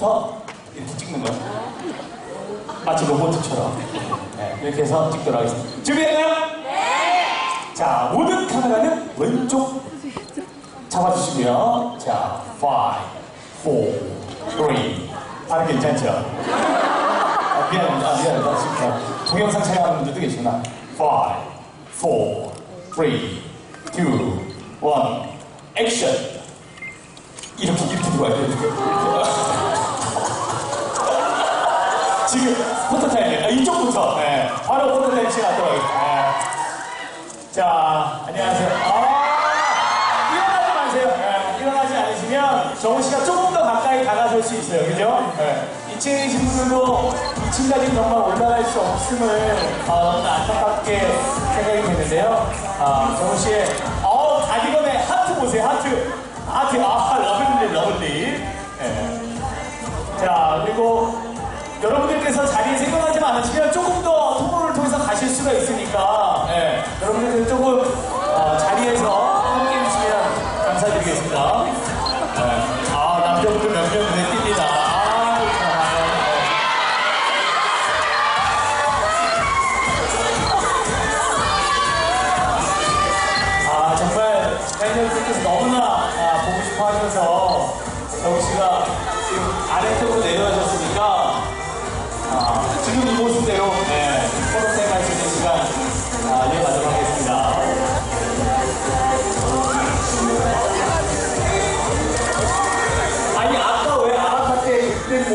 오른쪽부터 이렇게 찍는 거예요. 마치 로봇처럼. 네, 이렇게 해서 찍도록 하겠습니다. 준비됐나요? 네! 자, 모든 카메라는 왼쪽 잡아주시고요. 자, 5, 4, 3. 발음 괜찮죠? 아, 미안합니다. 아, 미안합니다. 지금 동영상 촬영하는 분들도 계시구나. 5, 4, 3, 2, 1, 액션! 이렇게, 이렇게 들어와야 돼요. 지금 포토 타임이에요. 아, 이쪽부터. 네. 바로 포토 타임 시작하도록 하겠습니다. 네. 자, 안녕하세요. 아, 일어나지 마세요. 네, 일어나지 않으시면 정우 씨가 조금 더 가까이 다가설 수 있어요. 그죠? 네. 2층에 계신 분들도 2층까지 정말 올라갈 수 없음을 아, 너무 안타깝게 생각이 되는데요. 아, 정우 씨의 어, 가디건의 하트 보세요. 하트. 하트. 아,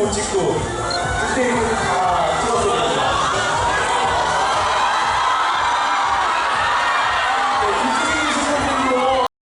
못 찍고. 그때